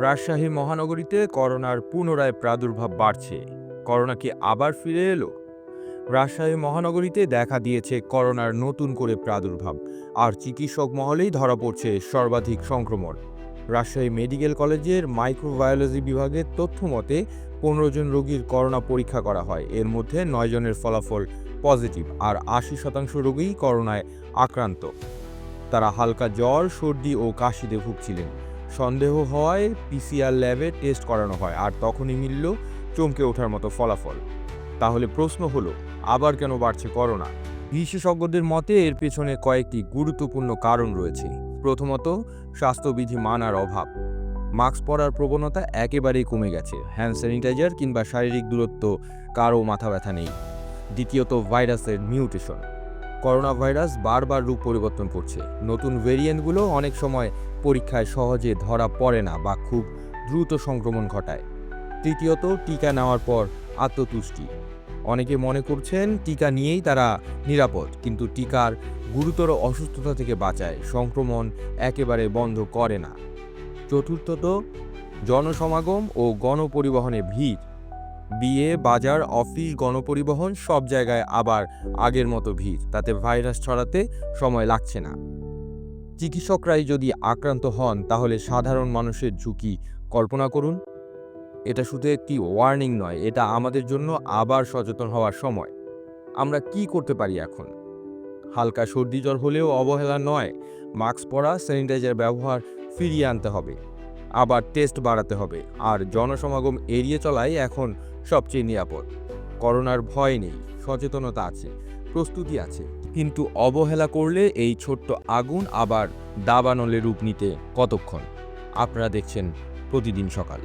রাজশাহী মহানগরীতে করোনার পুনরায় প্রাদুর্ভাব বাড়ছে। করোনা কি আবার ফিরে এলো? রাজশাহী মহানগরীতে দেখা দিয়েছে করোনার নতুন করে প্রাদুর্ভাব। আর চিকিৎসক মহলেই ধরা পড়ছে সর্বাধিক সংক্রমণ। রাজশাহী মেডিকেল কলেজের মাইক্রোবায়োলজি বিভাগের তথ্য মতে পনেরো জন রোগীর করোনা পরীক্ষা করা হয়। এর মধ্যে নয় জনের ফলাফল পজিটিভ আর আশি শতাংশ রোগীই করোনায় আক্রান্ত। তারা হালকা জ্বর, সর্দি ও কাশিতে ভুগছিলেন। সন্দেহ হওয়ায় পিসিআর ল্যাবে টেস্ট করানো হয়, আর তখনই মিলল চমকে ওঠার মতো ফলাফল। তাহলে প্রশ্ন হলো, আবার কেন বাড়ছে করোনা? বিশেষজ্ঞদের মতে এর পেছনে কয়েকটি গুরুত্বপূর্ণ কারণ রয়েছে। প্রথমত, স্বাস্থ্যবিধি মানার অভাব। মাস্ক পরার প্রবণতা একেবারেই কমে গেছে। হ্যান্ড স্যানিটাইজার কিংবা শারীরিক দূরত্ব, কারও মাথা ব্যথা নেই। দ্বিতীয়ত, ভাইরাসের মিউটেশন করোনা ভাইরাস বারবার রূপ পরিবর্তন করছে। নতুন ভেরিয়েন্টগুলো অনেক সময় পরীক্ষায় সহজে ধরা পড়ে না বা খুব দ্রুত সংক্রমণ ঘটায়। তৃতীয়ত, টিকা নেওয়ার পর আত্মতুষ্টি। অনেকে মনে করছেন টিকা নিয়েই তারা নিরাপদ, কিন্তু টিকার গুরুতর অসুস্থতা থেকে বাঁচায়, সংক্রমণ একেবারে বন্ধ করে না। চতুর্থত, জনসমাগম ও গণপরিবহনে ভিড়। বিয়ে, বাজার, অফিস, গণপরিবহন সব জায়গায় আবার আগের মতো ভিড়। তাতে ভাইরাস ছড়াতে সময় লাগছে না। চিকিৎসকরাই যদি আক্রান্ত হন, তাহলে সাধারণ মানুষের ঝুঁকি। কল্পনা করুন, এটা শুধু একটি ওয়ার্নিং নয়, এটা আমাদের জন্য আবার সচেতন হওয়ার সময়। আমরা কি করতে পারি এখন? হালকা সর্দি জ্বর হলেও অবহেলা নয়, মাস্ক পরা স্যানিটাইজার ব্যবহার ফিরিয়ে আনতে হবে। আবার টেস্ট বাড়াতে হবে। আর জনসমাগম এড়িয়ে চলাই এখন সবচেয়ে নিরাপদ। করোনার ভয় নেই, সচেতনতা আছে, প্রস্তুতি আছে। কিন্তু অবহেলা করলে এই ছোট্ট আগুন আবার দাবানলে রূপ নিতে কতক্ষণ? আপনারা দেখছেন প্রতিদিন সকাল।